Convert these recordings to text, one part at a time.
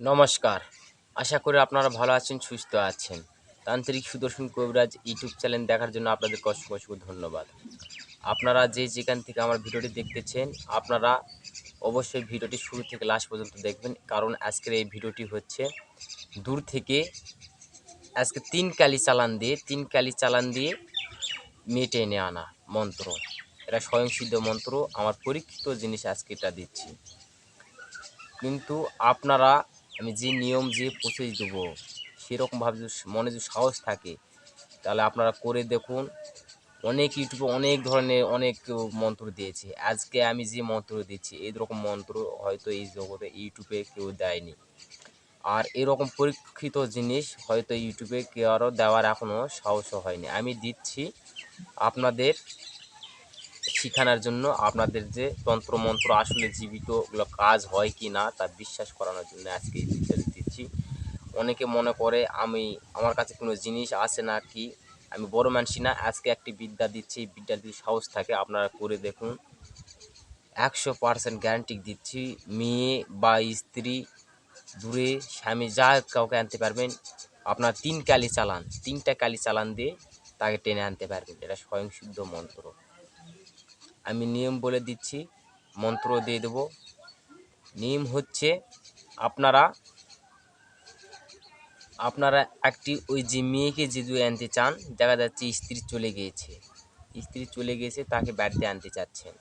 নমস্কার। আশা করি আপনারা ভালো আছেন, সুস্থ আছেন। তান্ত্রিক সুদর্শন কবিরাজ ইউটিউব চ্যানেল দেখার জন্য আপনাদের অসংখ্য অসংখ্য ধন্যবাদ। আপনারা যে যেখান থেকে আমার ভিডিওটি দেখতেছেন, আপনারা অবশ্যই ভিডিওটি শুরু থেকে লাস্ট পর্যন্ত দেখবেন, কারণ আজকের এই ভিডিওটি হচ্ছে দূর থেকে আজকে তিন কালি চালান দিয়ে, তিন কালি চালান দিয়ে মেটে এনে আনা মন্ত্র। এটা স্বয়ংসিদ্ধ মন্ত্র, আমার পরীক্ষিত জিনিস আজকে এটা দিচ্ছি। কিন্তু আপনারা আমি যে নিয়ম, যে প্রসেস দেবো সেরকমভাবে যদি মনে যদি সাহস থাকে, তাহলে আপনারা করে দেখুন। অনেক ইউটিউবে অনেক ধরনের অনেক মন্ত্র দিয়েছে। আজকে আমি যে মন্ত্র দিচ্ছি এই রকম মন্ত্র হয়তো এই জগতে ইউটিউবে কেউ দেয়নি। আর এরকম পরীক্ষিত জিনিস হয়তো ইউটিউবে কেউ আরও দেওয়ার এখনও সাহসও হয়নি। আমি দিচ্ছি আপনাদের শিখানোর জন্য আপনাদের যে তন্ত্র মন্ত্র আসলে জীবিত ওগুলো কাজ হয় কি না, তা বিশ্বাস করানোর জন্য আজকে এই বিদ্যাটা দিচ্ছি। অনেকে মনে করে আমি, আমার কাছে কোনো জিনিস আসে না কি? আমি বড় মানসি না, আজকে একটি বিদ্যা দিচ্ছি বিদ্যার যদি সাহস থাকে আপনারা করে দেখুন। একশো পার্সেন্ট গ্যারান্টি দিচ্ছি, মেয়ে বা স্ত্রী, দূরে স্বামী, যা কাউকে আনতে পারবেন, আপনার তিন কালি চালান, তিনটা কালি চালান দিয়ে তাকে টেনে আনতে পারবেন। এটা স্বয়ংসিদ্ধ মন্ত্র। আমি নিয়ম বলে দিচ্ছি, মন্ত্র দিয়ে দেব। নিয়ম হচ্ছে আপনারা আপনারা একটি ওই যে মেয়েকে যদি আনতে চান, দেখা যাচ্ছে স্ত্রী চলে গিয়েছে। স্ত্রী চলে গেছে তাকে বাড়িতে আনতে চাচ্ছেন।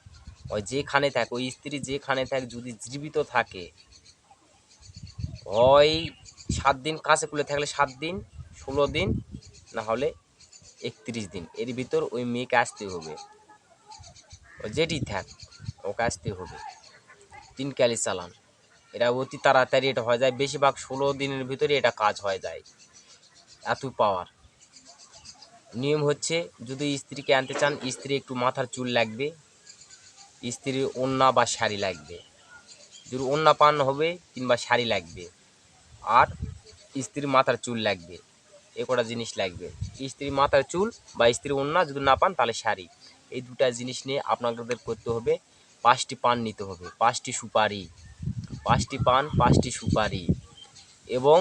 ওই যেখানে থাকে, ওই স্ত্রী যেখানে থাকে, যদি জীবিত থাকে হয় সাত দিন কাছে খুলে থাকলে সাত দিন, ষোলো দিন, না হলে একত্রিশ দিন। এর ভিতর ওই মেয়েকে আসতে হবে। ও যেটি থাক ওকে আসতে হবে। তিন ক্যালি চালান। এটা অতি তাড়াতাড়ি এটা হয়ে যায়। বেশিরভাগ ষোলো দিনের ভিতরে এটা কাজ হয়ে যায়। এত পাওয়ার নিয়ম হচ্ছে, যদি স্ত্রীকে আনতে চান, স্ত্রী একটু মাথার চুল লাগবে, স্ত্রীর ওন্না বা শাড়ি লাগবে। যদি ওন্না পান হবে, কিংবা শাড়ি লাগবে, আর স্ত্রীর মাথার চুল লাগবে, এ কটা জিনিস লাগবে। স্ত্রীর মাথার চুল বা স্ত্রীর ওন্না যদি না পান, তাহলে শাড়ি। এই দুটা জিনিস নিয়ে আপনাদের করতে হবে। পাঁচটি পান নিতে হবে, পাঁচটি সুপারি, পাঁচটি পান, পাঁচটি সুপারি এবং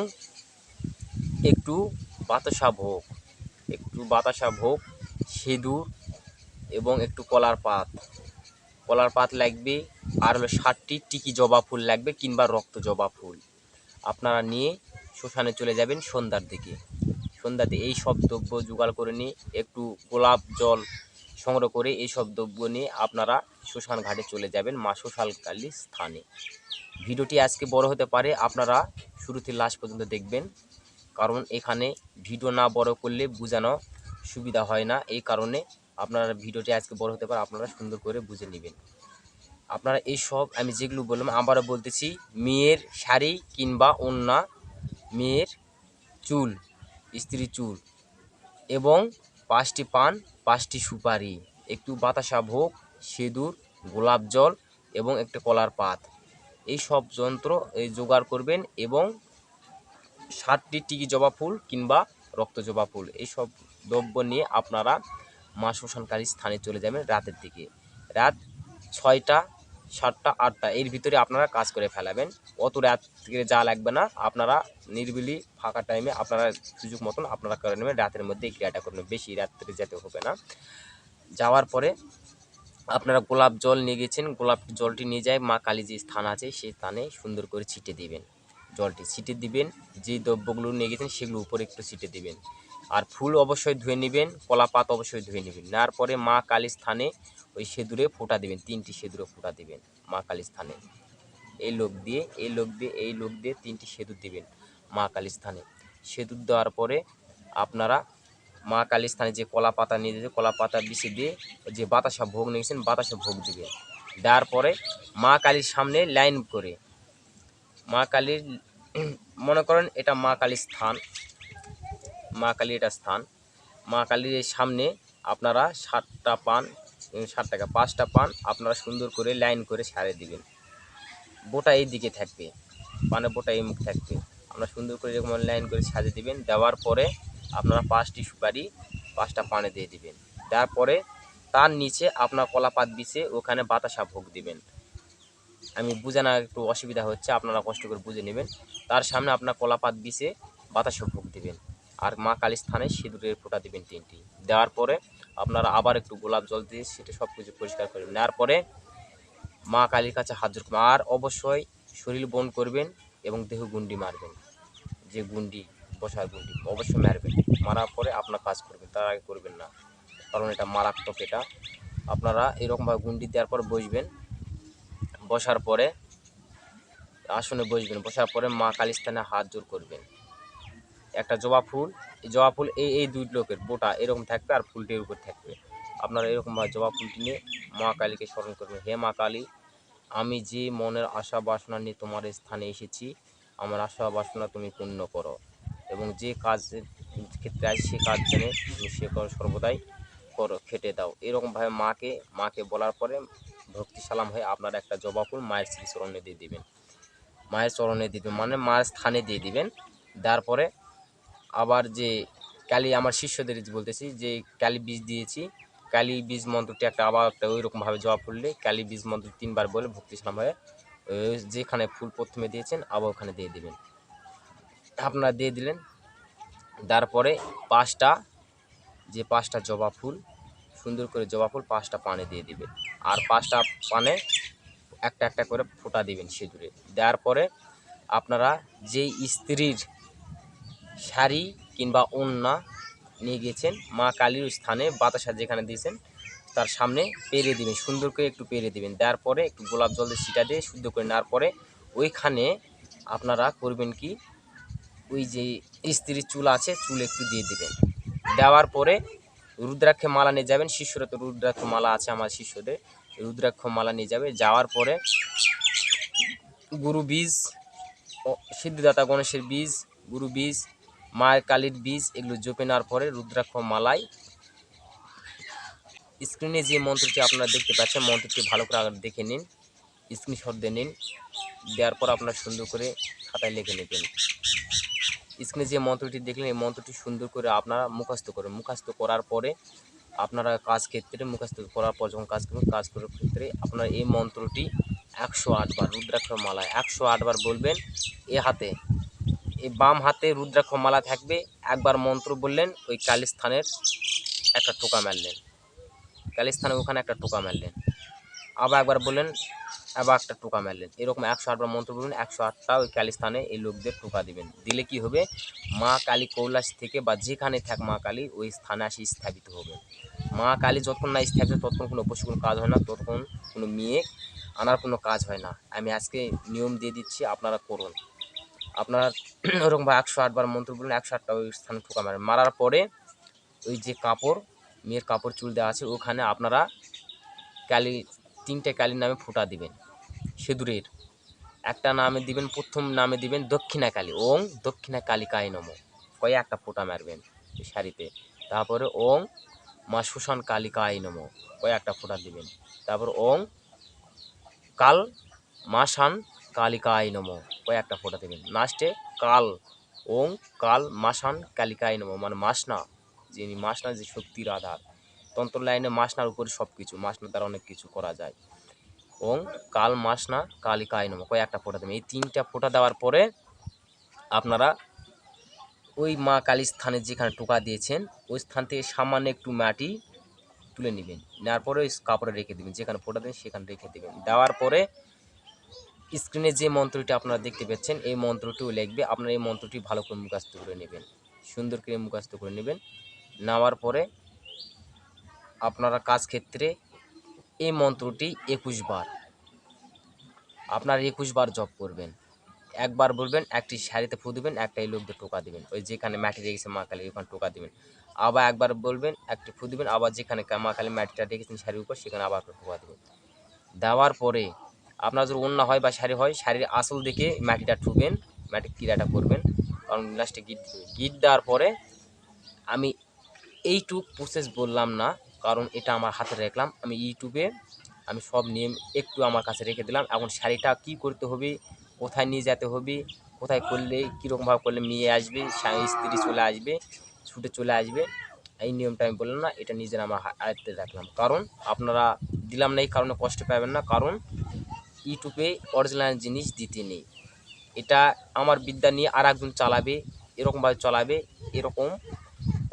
একটু বাতাসা ভোগ, একটু বাতাসা ভোগ, সিঁদুর এবং একটু কলার পাত। কলার পাত লাগবে, আর হলো ষাটটি টিকি জবা ফুল লাগবে কিংবা রক্ত জবা ফুল। আপনারা নিয়ে শ্মশানে চলে যাবেন সন্ধ্যার দিকে। সন্ধ্যাতে এই সব দ্রব্য জোগাড় করে নিয়ে একটু গোলাপ জল সংগ্রহ করে এই সব দ্রব্য নিয়ে আপনারা শ্মশান ঘাটে চলে যাবেন মা শ্মশানকালী স্থানে। ভিডিওটি আজকে বড় হতে পারে, আপনারা শুরু থেকে পর্যন্ত দেখবেন। কারণ এখানে ভিডিও না বড় করলে বোঝানো সুবিধা হয় না। এই কারণে আপনারা ভিডিওটি আজকে বড় হতে পারে, আপনারা সুন্দর করে বুঝে নেবেন। আপনারা এই সব আমি যেগুলো বললাম, আবারও বলতেছি, মেয়ের শাড়ি কিংবা ওন্না, মেয়ের চুল স্ত্রী চুল এবং পাঁচটি পান, পাঁচটি সুপারি, একটু বাতাসা ভোগ, সিঁদুর, গোলাপ জল এবং একটা কলার পাত। এই সব যন্ত্র, এই জোগাড় করবেন এবং ষাটটি টিকি জবা ফুল কিংবা রক্ত জবা ফুল, এই সব দ্রব্য নিয়ে আপনারা মা শ্মশানকারী স্থানে চলে যাবেন রাতের দিকে। রাত ছয়টা সাতটা, আটটা, এর ভিতরে আপনারা কাজ করে ফেলাবেন। অত রাত থেকে যা লাগবে না, আপনারা নির্বিলি ফাঁকা টাইমে আপনারা সুযোগ মতন আপনারা করে নেবেন, রাতের মধ্যে ক্রিয়াটা করে নেবেন। বেশি রাত্রে যেতে হবে না। যাওয়ার পরে আপনারা গোলাপ জল নিয়ে গেছেন, গোলাপ জলটি নিয়ে যায়, মা কালী যে স্থান আছে, সেই স্থানে সুন্দর করে ছিটে দিবেন। জলটি ছিটে দিবেন, যে দ্রব্যগুলো নিয়ে গেছেন, সেগুলো উপরে একটু ছিটে দিবেন। আর ফুল অবশ্যই ধুয়ে নেবেন কলা পাত অবশ্যই ধুয়ে নেবেন। নেওয়ার পরে মা কালী স্থানে ওই সেদুরে ফোঁটা দিবেন, তিনটি সেদুরে ফোঁটা দিবেন মা কালী স্থানে। এই লোক দিয়ে, এই লোক দিয়ে, এই লোক দিয়ে তিনটি সেদুর দিবেন মা কালী স্থানে। সেদুর দেওয়ার পরে আপনারা মা কালী স্থানে যে কলা পাতা নিয়ে যেতে কলা পাতা বিছে দিয়ে যে বাতাসা ভোগ নিয়েছেন বাতাসা ভোগ দিবেন। দেওয়ার পরে মা কালীর সামনে লাইন করে, মা কালীর, মনে করেন এটা মা কালীর স্থান। মা কালীর এটা স্থান। মা কালীর সামনে আপনারা সাতটা পান ষাট টাকা পাঁচটা পান আপনারা সুন্দর করে লাইন করে সারে দিবেন। বোটা এই দিকে থাকবে পানের বোটা এই মুখ থাকবে। আপনারা সুন্দর করে এরকম লাইন করে সাজিয়ে দিবেন, দেওয়ার পরে আপনারা পাঁচটি সুপারি পাঁচটা পানে দিয়ে দিবেন। তারপরে তার নিচে আপনার কলা পাত বিছে ওখানে বাতাসা ভোগ দিবেন। আমি বোঝানো একটু অসুবিধা হচ্ছে, আপনারা কষ্ট করে বুঝে নেবেন। তার সামনে আপনার কলাপাত বিষে বাতাসে ভোগ দেবেন। আর মা কালী স্থানে সিঁদুরের ফোঁটা দেবেন তিনটি। দেওয়ার পরে আপনারা আবার একটু গোলাপ জল দিয়ে সেটা সব কিছু পরিষ্কার করবেন নেওয়ার পরে মা কালীর কাছে হাত করবেন। আর অবশ্যই শরীর বন করবেন এবং দেহ গুন্ডি মারবেন। যে গুন্ডি, বসার গুন্ডি, অবশ্যই মারবেন। মারার পরে আপনার কাজ করবেন, তার আগে করবেন না। কারণ এটা মারাত্মক এটা। আপনারা এরকমভাবে গুন্ডি দেওয়ার পর বসবেন। বসার পরে, আসনে বসবেন। বসার পরে মা কালী স্থানে হাত জোর করবেন। একটা জবা ফুল, এই জবা ফুল এই এই দুই লোকের বোটা এরকম থাকবে আর ফুলটির উপর থাকবে। আপনারা এরকমভাবে জবা ফুলটি নিয়ে মা কালীকে স্মরণ করবেন। হে মা কালী, আমি যে মনের আশা বাসনা নিয়ে তোমার স্থানে এসেছি, আমার আশা বাসনা তুমি পূর্ণ করো এবং যে কাজের ক্ষেত্রে আছে সে কাজ যেন তুমি সে করো সর্বদাই করো, খেটে দাও। এরকমভাবে মাকে মাকে বলার পরে ভক্তি সালাম হয়ে আপনারা একটা জবা ফুল মায়ের শ্রী চরণে দিয়ে দিবেন। মায়ের চরণে দিবেন মানে মায়ের স্থানে দিয়ে দিবেন। দেওয়ার পরে আবার যে কালী আমার শিষ্যদের বলতেছি, যে কালী বীজ দিয়েছি, কালী বীজ মন্ত্রটি একটা আবার একটা ওই রকমভাবে জবা ফুললে কালী বীজ মন্ত্র তিনবার বলে ভক্তি সালাম হয়ে যেখানে ফুল প্রথমে দিয়েছেন, আবার ওখানে দিয়ে দেবেন। আপনারা দিয়ে দিলেন। তারপরে পাঁচটা, যে পাঁচটা জবা ফুল, সুন্দর করে জবা ফুল পাঁচটা পানে দিয়ে দিবেন। আর পাঁচটা পানে একটা একটা করে ফোঁটা দিবেন সিঁদুরে। দেওয়ার পরে আপনারা যেই স্ত্রীর শাড়ি কিংবা ওন্না নিয়ে গেছেন মা কালীর স্থানে বাতাসা যেখানে দিয়েছেন, তার সামনে পেরে দিবেন, সুন্দর করে একটু পেরে দিবেন। দেওয়ার পরে একটু গোলাপ জল দিয়ে সিটা দিয়ে শুদ্ধ করে নেওয়ার পরে ওইখানে আপনারা করবেন কি, ওই যে স্ত্রীর চুল আছে, চুল একটু দিয়ে দিবেন। দেওয়ার পরে রুদ্রাক্ষ মালা নিয়ে যাবেন শিষ্যরা তো রুদ্রাক্ষ মালা আছে আমার শিষ্যদের, রুদ্রাক্ষ মালা নিয়ে যাবে। যাওয়ার পরে গুরু বীজ সিদ্ধিদাতা গণেশের বীজ, গুরু বীজ মায়ের কালীর বীজ এগুলো জপে নেওয়ার পরে রুদ্রাক্ষ মালায় স্ক্রিনে যে মন্ত্রটি আপনারা দেখতে পাচ্ছেন, মন্ত্রটি ভালো করে দেখে নিন স্ক্রিনশট দিয়ে নিন, দেওয়ার পর আপনারা সুন্দর করে খাতায় লিখে নেবেন। স্ক্রিনে যে মন্ত্রটি দেখলেন, এই মন্ত্রটি সুন্দর করে আপনারা মুখস্থ করেন মুখস্থ করার পরে আপনারা কাজ ক্ষেত্রে, মুখস্থ করার পর যখন কাজ করবেন, কাজ করার ক্ষেত্রে আপনার এই মন্ত্রটি একশো আটবার, রুদ্রাক্ষ মালায় একশো আটবার বলবেন, এ হাতে। বাম হাতে রুদ্রাক্ষ মালা থাকবে। একবার মন্ত্র বললেন, ওই কালী স্থানের একটা টোকা মারলেন। কালী স্থানে ওখানে একটা টোকা মারলেন। আবার একবার বললেন, আবার একটা টোকা মারলেন। এরকম একশো আটবার মন্ত্র বলবেন একশো আটটা ওই কালী স্থানে এই লোকদের টোকা দিবেন। দিলে কি হবে? মা কালী কৈলাস থেকে বা যেখানে থাক মা কালী, ওই স্থানে আসে স্থাপিত হবে। মা কালী যতক্ষণ না স্থাপিত ততক্ষণ কোনো অবশ্যই কোনো কাজ হয় না, ততক্ষণ কোনো মেয়ে আনার কোনো কাজ হয় না। আমি আজকে নিয়ম দিয়ে দিচ্ছি, আপনারা করুন। আপনারা ওরকমভাবে একশো আটবার মন্ত্র বলুন একশো আটটা ওই স্থানে ঠোকা মারেন মারার পরে ওই যে কাপড়, মেয়ের কাপড় চুল দেওয়া আছে, ওখানে আপনারা কালী তিনটে কালীর নামে ফোঁটা দিবেন, সিঁদুরের। একটা নামে দিবেন, প্রথম নামে দিবেন দক্ষিণা কালী ওং দক্ষিণা কালী কায় নম। কয়ে একটা ফোঁটা মারবেন শাড়িতে। তারপরে ওং মা সুশান কালী কায় নম। কয়ে একটা ফোঁটা দিবেন। তারপর ওং কাল মাসান কালিকায় নম। কয়ে একটা ফোঁটা দেবেন লাস্টে কাল ওং, কাল মাসান, কালিকায় নম। মানে মাসনা, যিনি মাসনা যে শক্তির আধার তন্ত্র লাইনে মাসনার উপরে সব কিছু মাসনা দ্বারা অনেক কিছু করা যায়। ওং, কাল মাসনা, কালিকায় নম। কয়ে একটা ফোঁটা দেবেন এই তিনটা ফোঁটা দেওয়ার পরে আপনারা ওই মা কালী স্থানে যেখানে টোকা দিয়েছেন, ওই স্থান থেকে সামান্য একটু মাটি তুলে নেবেন। নেওয়ার পরে ওই কাপড়ে রেখে দেবেন। যেখানে ফোঁটা দেবেন সেখানে রেখে দেবেন। দেওয়ার পরে স্ক্রিনে যে মন্ত্রটি আপনারা দেখতে পাচ্ছেন, এই মন্ত্রটিও লিখবে। আপনারা এই মন্ত্রটি ভালো করে মুখস্থ করে নেবেন। সুন্দর করে মুখস্থ করে নেবেন। নেওয়ার পরে আপনারা কাজ ক্ষেত্রে এই মন্ত্রটি একুশ বার, আপনার একুশ বার জপ করবেন। একবার বলবেন, একটি শাড়িতে ফু দিবেন একটা এই লোকদের টোকা দেবেন। ওই যেখানে মাটি রেখেছে মা কালী, ওখানে টোকা দিবেন। আবার একবার বলবেন, একটি ফু দিবেন, আবার যেখানে মা কালী মাটিটা রেখেছেন শাড়ির উপর, সেখানে আবার টোকা দেবেন। দেওয়ার পরে আপনার যদি অন্য হয় বা শাড়ি হয়, শাড়ির আসল দিকে মাটিটা ঠুবেন মাটির ক্রিয়াটা করবেন, কারণ লাস্টে গিট গিট দেওয়ার পরে আমি এইটুক প্রসেস বললাম না, কারণ এটা আমার হাতে রাখলাম। আমি ইউটিউবে আমি সব নিয়ম একটু আমার কাছে রেখে দিলাম। এখন শাড়িটা কি করতে হবে, কোথায় নিয়ে যেতে হবে, কোথায় করলে কীরকমভাবে করলে মেয়ে আসবে স্ত্রী চলে আসবে, ছুটে চলে আসবে, এই নিয়মটা আমি বললাম না, এটা নিজের আমার আয়ত্তে রাখলাম। কারণ আপনারা দিলাম না, এই কারণে কষ্ট পাবেন না। কারণ ইউটিউবে অরিজিনাল জিনিস দিতে নেই। এটা আমার বিদ্যা নিয়ে আর একজন চালাবে, এরকমভাবে চালাবে, এরকম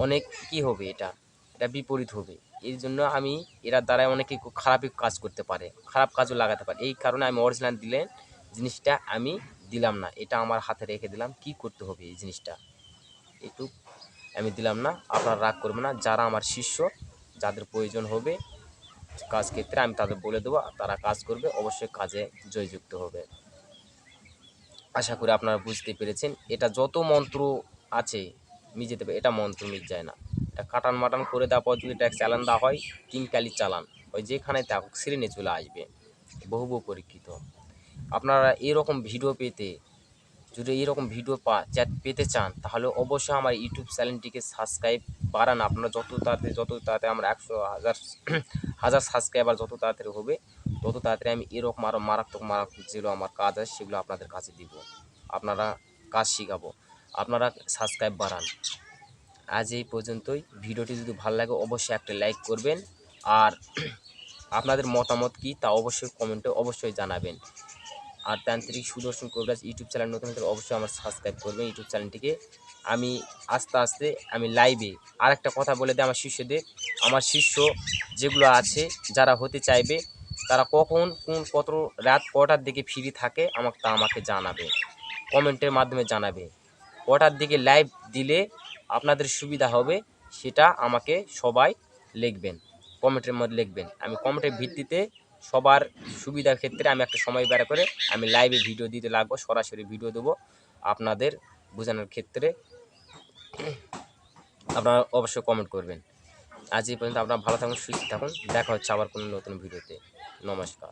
অনেক কি হবে এটা? এটা বিপরীত হবে। এই জন্য আমি, এরা দ্বারা অনেকে খারাপই কাজ করতে পারে, খারাপ কাজও লাগাতে পারে। এই কারণে আমি অরিজিনাল দিলেন জিনিসটা আমি দিলাম না। এটা আমার হাতে রেখে দিলাম, কি করতে হবে এই জিনিসটা? একটু আমি দিলাম না, আপনারা রাগ করবেন না। যারা আমার শিষ্য, যাদের প্রয়োজন হবে কাজ ক্ষেত্রে আমি তাদের বলে দেবো তারা কাজ করবে, অবশ্যই কাজে জয়যুক্ত হবে। আশা করি আপনারা বুঝতে পেরেছেন। এটা যত মন্ত্র আছে, মিজে দেবে, এটা মন্ত্র মিট যায় না। এটা কাটান মাটান করে দেওয়ার পর যদি এটা চালান দেওয়া হয়, তিন কালি চালান। ওই যেখানে থাকুক সিরিনে চলে আসবে। বহু বহু পরীক্ষিত। আপনারা এরকম ভিডিও পেতে যদি এরকম ভিডিও পা চ্যাট পেতে চান, তাহলে অবশ্যই আমার ইউটিউব চ্যানেলটিকে সাবস্ক্রাইব বাড়ান। আপনারা যত তাড়াতাড়ি যত তাড়াতাড়ি আমরা একশো হাজার হাজার সাবস্ক্রাইবার যত তাড়াতাড়ি হবে, তত তাড়াতাড়ি আমি এরকম আরও মারাত্মক মারাত্মক যেগুলো আমার কাজ আছে, সেগুলো আপনাদের কাছে দিব। আপনারা কাজ শিখাবো। আপনারা সাবস্ক্রাইব বাড়ান। আজ এই পর্যন্তই। ভিডিওটি যদি ভালো লাগে, অবশ্যই একটা লাইক করবেন। আর আপনাদের মতামত কি, তা অবশ্যই কমেন্টে অবশ্যই জানাবেন। আর তান্ত্রিক সুদর্শন কবিরাজ ইউটিউব চ্যানেল নতুন হলে অবশ্যই আমার সাবস্ক্রাইব করবেন ইউটিউব চ্যানেলটিকে। আমি আস্তে আস্তে, আমি লাইভে আরেকটা কথা বলে দিই আমার শিষ্যদের। আমার শিষ্য যেগুলো আছে, যারা হতে চাইবে, তারা কখন কোন কত রাত কটার দিকে ফ্রি থাকে আমাকে তা আমাকে জানাবে। কমেন্টের মাধ্যমে জানাবে। কটার দিকে লাইভ দিলে আপনাদের সুবিধা হবে, সেটা আমাকে সবাই লিখবেন কমেন্টের মধ্যে লিখবেন। আমি কমেন্টের ভিত্তিতে সবার সুবিধার ক্ষেত্রে আমি একটা সময় বের করে আমি লাইভে ভিডিও দিতে লাগবো, সরাসরি ভিডিও দেবো আপনাদের বোঝানোর ক্ষেত্রে। আপনারা অবশ্যই কমেন্ট করবেন। আজ এই পর্যন্ত আপনারা ভালো থাকুন, সুস্থ থাকুন। দেখা হচ্ছে আবার কোনো নতুন ভিডিওতে নমস্কার।